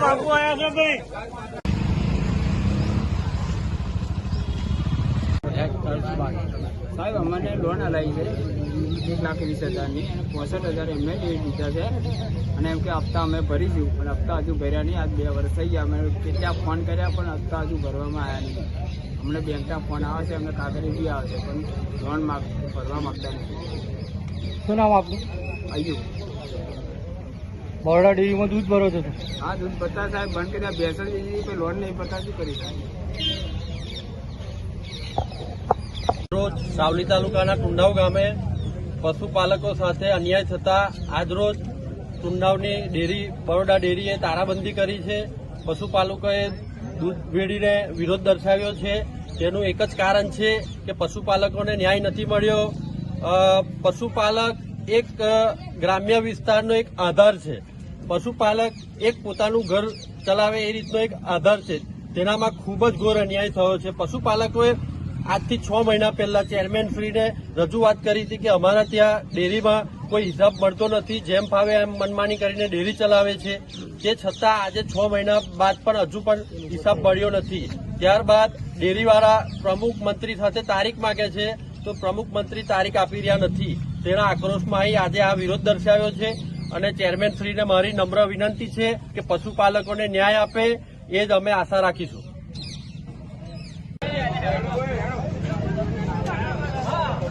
બાપુ આયા છો ભાઈ સાહેબ અમને લોન અલાવી છે. એક લાખ વીસ હજારની. અને પોસઠ હજાર એમને એ દીધા છે. અને એમ કે હપ્તા અમે ભરીશું પણ હપ્તા હજુ ભર્યા નહીં. આજ બે વર્ષ થઈ ગયા. અમે કેટલા ફોન કર્યા પણ હપ્તા હજુ ભરવામાં આવ્યા નહીં. અમને બેંકના ફોન આવે છે અમને કાગળી બી આવે છે પણ લોન માગ ભરવા માગતા નથી. શું નામ આપનું? આવ્યું બરોડા ડેરીમાં દૂધ ભરો છો હા આ દૂધ ભરતા સાહેબ બંધ કર્યા. બેસણ દીધી લોન નહીં ભરતા. શું કરી સાહેબ રોજ સાવલી તાલુકાના ટુંડાવ ગામે પશુપાલકો સાથે અન્યાય થતા આજરોજ ટુંડાવની ડેરી, બરોડા ડેરીએ તારાબંધી કરી છે. પશુપાલકોએ દૂધ વેડીને વિરોધ દર્શાવ્યો છે. તેનું એક જ કારણ છે કે પશુપાલકોને ન્યાય નથી મળ્યો. પશુપાલક એક ગ્રામ્ય વિસ્તારનો એક આધાર છે. પશુપાલક એક પોતાનું ઘર ચલાવે એ રીતનો એક આધાર છે. તેનામાં ખૂબ જ ઘોર અન્યાય થયો છે. પશુપાલકોએ આજથી છ મહિના પહેલા ચેરમેન શ્રીને રજૂઆત કરી હતી કે અમારા ત્યાં ડેરીમાં કોઈ હિસાબ મળતો નથી. જેમ ફાવે એમ મનમાની કરીને ડેરી ચલાવે છે. તે છતાં આજે છ મહિના બાદ પણ હજુ પણ હિસાબ મળ્યો નથી. ત્યારબાદ ડેરીવાળા પ્રમુખ મંત્રી સાથે તારીખ માગે છે. તો પ્રમુખ મંત્રી તારીખ આપી રહ્યા નથી. તેના આક્રોશમાં અહીં આજે આ વિરોધ દર્શાવ્યો છે અને ચેરમેન શ્રીને મારી નમ્ર વિનંતી છે કે પશુપાલકોને ન્યાય આપે. એ જ અમે આશા રાખીશું.